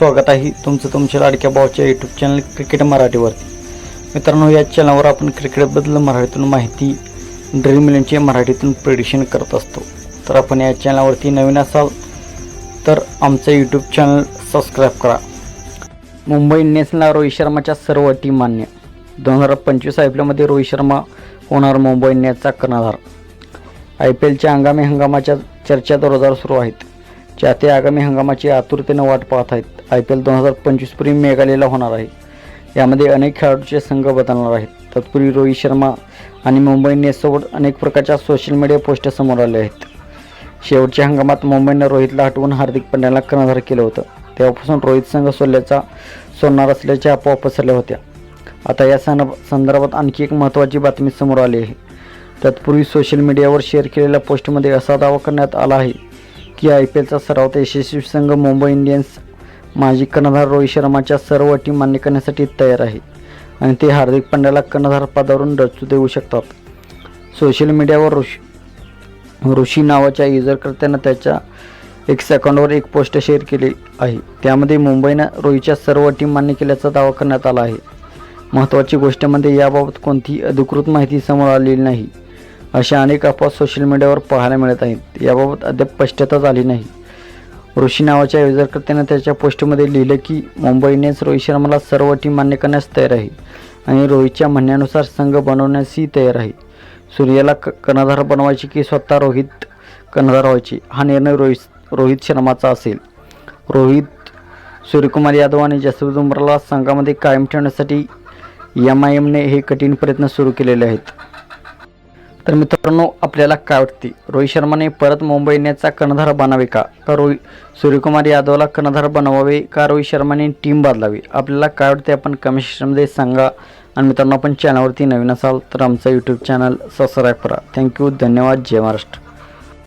स्वागत आहे तुमचं तुमच्या लाडक्या भावाच्या यूट्यूब चॅनल क्रिकेट मराठीवरती. मित्रांनो या चॅनलवर आपण क्रिकेटबद्दल मराठीतून माहिती ड्रीम इलेव्हनचे मराठीतून प्रेडिशन करत असतो. तर आपण या चॅनलवरती नवीन असाल तर आमचं यूट्यूब चॅनल सबस्क्राईब करा. मुंबई इंडियन्सला रोहित शर्माच्या सर्व टीम मान्य. दोन हजार पंचवीस आय पी एलमध्ये रोहित शर्मा होणार मुंबई इंडियन्सचा कर्णधार. आय पी एलच्या हंगामी हंगामाच्या चर्चा जोरदार सुरू आहेत. चाहते आगामी हंगामाची आतुरतेनं वाट पाहत आहेत. आय पी एल दोन हजार पंचवीसपूर्वी मेघालयला होणार आहे. यामध्ये अनेक खेळाडूचे संघ बदलणार आहेत. तत्पूर्वी रोहित शर्मा आणि मुंबई इंडियन्ससोबत अनेक प्रकारच्या सोशल मीडिया पोस्ट समोर आले आहेत. शेवटच्या हंगामात मुंबईनं रोहितला हटवून हार्दिक पंड्याला कर्णधार केलं होतं. तेव्हापासून रोहित संघ सोडल्याचा सोडणार असल्याच्या अफवा पसरल्या होत्या. आता या सण संदर्भात आणखी एक महत्त्वाची बातमी समोर आली आहे. तत्पूर्वी सोशल मीडियावर शेअर केलेल्या पोस्टमध्ये असा दावा करण्यात आला आहे. की आय पी एलचा सराव यशस्वी संघ मुंबई इंडियन्स माजी कर्णधार रोहित शर्माच्या सर्व अटी मान्य करण्यासाठी तयार आहे. आणि ते हार्दिक पंड्याला कर्णधार पदावरून डचू देऊ शकतात. सोशल मीडियावर ऋषी ऋषी नावाच्या युजरकर्त्यानं त्याच्या एक सेकंडवर एक पोस्ट शेअर केली आहे. त्यामध्ये मुंबईनं रोहितच्या सर्व अटी मान्य केल्याचा दावा करण्यात आला आहे. महत्त्वाची गोष्ट म्हणजे याबाबत कोणतीही अधिकृत माहिती समोर आलेली नाही. अशा अनेक अफवा सोशल मीडियावर पाहायला मिळत आहेत. याबाबत अद्याप स्पष्टता झाली नाही. ऋषी नावाच्या युजरकर्त्यानं त्याच्या पोस्टमध्ये लिहिलं की मुंबई इंडियन्स रोहित शर्माला सर्व टीम मान्य करण्यास तयार आहे आणि रोहितच्या म्हणण्यानुसार संघ बनवण्यासही तयार आहे. सूर्याला क कर्णधार बनवायचे की स्वतः रोहित कर्णधार व्हायचे हा निर्णय रोहित रोहित शर्माचा असेल. रोहित सूर्यकुमार यादव आणि जसप्रीत बुमराला संघामध्ये कायम ठेवण्यासाठी एम आय एमने हे कठीण प्रयत्न सुरू केलेले आहेत. तर मित्रांनो आपल्याला काय वाटते? रोहित शर्माने परत मुंबई इंडियन्सचा कर्णधार बनावे का? का रोहित सूर्यकुमार यादवला कर्णधार बनवावे? का रोहित शर्माने टीम बदलावी? आपल्याला काय वाटते? आपण कमेंट सेक्शनमध्ये सांगा. आणि मित्रांनो आपण चॅनलवरती नवीन असाल तर आमचं यूट्यूब चॅनल सबस्क्राईब करा. थँक्यू धन्यवाद. जय महाराष्ट्र.